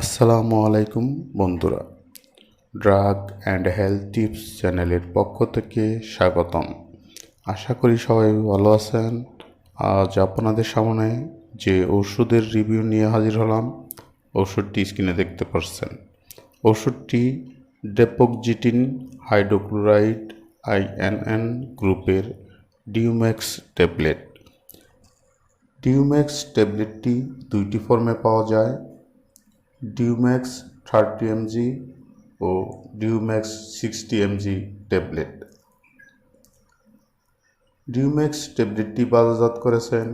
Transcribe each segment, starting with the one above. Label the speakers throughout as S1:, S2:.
S1: আসসালামু আলাইকুম বন্ধুরা। ড্রাগ অ্যান্ড হেলথ টিপস চ্যানেলের পক্ষ থেকে স্বাগতম। আশা করি সবাই ভালো আছেন। আজ আপনাদের সামনে যে ওষুধের রিভিউ নিয়ে হাজির হলাম, ওষুধটি স্ক্রিনে দেখতে পাচ্ছেন। ওষুধটি ডেপোকজিটিন হাইড্রোক্লোরাইড আইএনএন গ্রুপের ডিউম্যাক্স ট্যাবলেট ডিউম্যাক্স ট্যাবলেটটি দুইটি ফর্মে পাওয়া যায়। ডিউম্যাক্স থার্টি এমজি ও Dumax sixty MG tablet Dumax ট্যাবলেটটি বাজারজাত করেছেন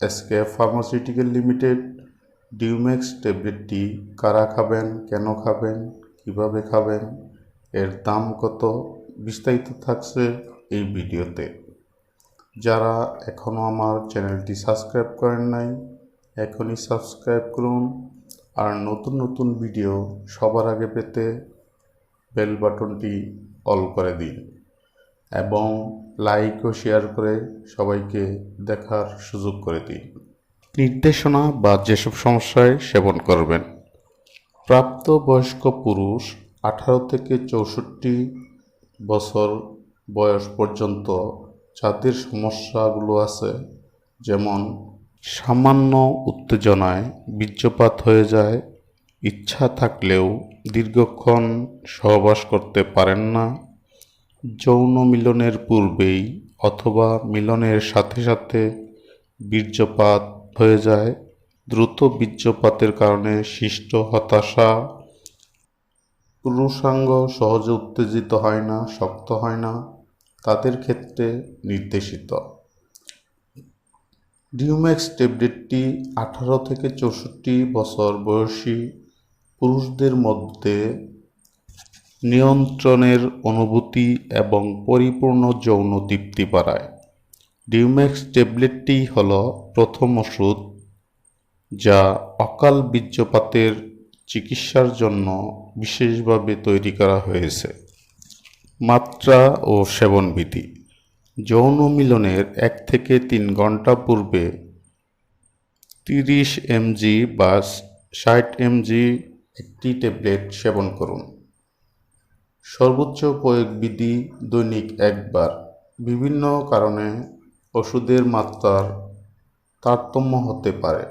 S1: এসকে ফার্মাসিউটিক্যাল লিমিটেড ডিউম্যাক্স ট্যাবলেটটি কারা খাবেন, কেন খাবেন, কীভাবে খাবেন, এর দাম কত, বিস্তারিত থাকছে এই ভিডিওতে। যারা এখনও আমার চ্যানেলটি সাবস্ক্রাইব করেন নাই, এখনই সাবস্ক্রাইব করুন। আর নতুন নতুন ভিডিও সবার আগে পেতে বেল বাটনটি অল করে দিন এবং লাইক ও শেয়ার করে সবাইকে দেখার সুযোগ করে দিন। নির্দেশনা বা যেসব সমস্যায় সেবন করবেন। প্রাপ্তবয়স্ক পুরুষ আঠারো থেকে চৌষট্টি বছর বয়স পর্যন্ত যাদের সমস্যাগুলো আছে, যেমন সামান্য উত্তেজনায় বীর্যপাত হয়ে যায়। ইচ্ছা থাকলেও দীর্ঘক্ষণ সহবাস করতে পারেন না। যৌন মিলনের পূর্বেই অথবা মিলনের সাথে সাথে বীর্যপাত হয়ে যায়। দ্রুত বীর্যপাতের কারণে সৃষ্ট হতাশা পুরুষাঙ্গ সহজে উত্তেজিত হয় না, শক্ত হয় না। তাদের ক্ষেত্রে নির্দেশিত। ডিউম্যাক্স ট্যাবলেটটি আঠারো থেকে চৌষট্টি বছর বয়সী পুরুষদের মধ্যে নিয়ন্ত্রণের অনুভূতি এবং পরিপূর্ণ যৌন তৃপ্তি বাড়ায়। ডিউম্যাক্স ট্যাবলেটটি হল প্রথম ওষুধ যা অকাল বীর্যপাতের চিকিৎসার জন্য বিশেষভাবে তৈরি করা হয়েছে। মাত্রা ও সেবনবিধি যৌন মিলনের এক থেকে তিন ঘণ্টা পূর্বে তিরিশ এমজি বা ষাট এমজি একটি ট্যাবলেট সেবন করুন। সর্বোচ্চ প্রয়োগ বিধি দৈনিক একবার। বিভিন্ন কারণে ওষুধের মাত্রার তারতম্য হতে পারে।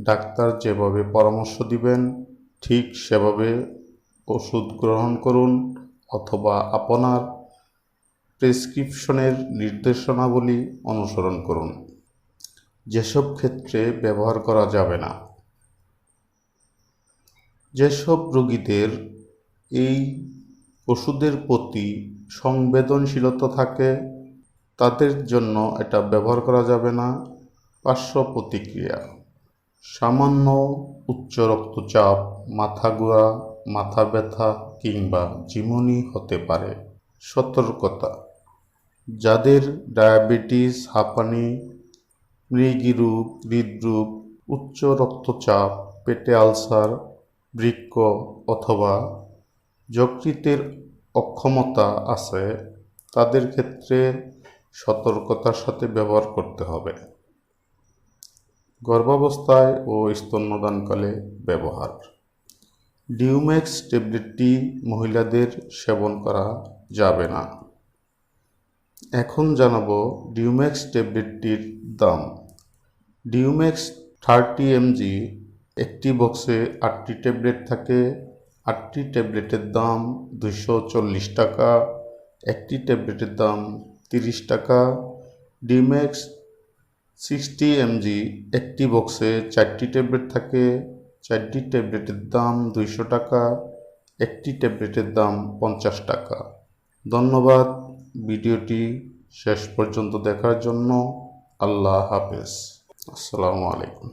S1: ডাক্তার যেভাবে পরামর্শ দিবেন, ঠিক সেভাবে ওষুধ গ্রহণ করুন অথবা আপনার প্রেসক্রিপশনের নির্দেশনাবলী অনুসরণ করুন। যেসব ক্ষেত্রে ব্যবহার করা যাবে না। যেসব রোগীদের এই ওষুধের প্রতি সংবেদনশীলতা থাকে, তাদের জন্য এটা ব্যবহার করা যাবে না। পার্শ্ব প্রতিক্রিয়া, সামান্য উচ্চ রক্তচাপ, মাথা ঘোরা মাথা ব্যথা কিংবা ঝিমুনি হতে পারে। সতর্কতা যাদের ডায়াবেটিস, হাঁপানি, মৃগীরোগ হৃদরূপ উচ্চ রক্তচাপ, পেটে আলসার, বৃক্ক অথবা যকৃতের অক্ষমতা আছে, তাদের ক্ষেত্রে সতর্কতার সাথে ব্যবহার করতে হবে। গর্ভাবস্থায় ও স্তন্যদানকালে ব্যবহার। ডিউম্যাক্স ট্যাবলেটটি মহিলাদের সেবন করা যাবে না। এখন জানাব ডিউম্যাক্স ট্যাবলেটটির দাম। ডিউম্যাক্স থার্টি এমজি, একটি বক্সে আটটি ট্যাবলেট থাকে। আটটি ট্যাবলেটের দাম দুশো চল্লিশ টাকা, একটি ট্যাবলেটের দাম তিরিশ টাকা। ডিম্যাক্স সিক্সটি এমজি, একটি বক্সে চারটি ট্যাবলেট থাকে। চারটি ট্যাবলেটের দাম দুইশো টাকা, একটি ট্যাবলেটের দাম পঞ্চাশ টাকা। ধন্যবাদ। ভিডিওটি শেষ পর্যন্ত দেখার জন্য আল্লাহ হাফেজ। আসসালামু আলাইকুম।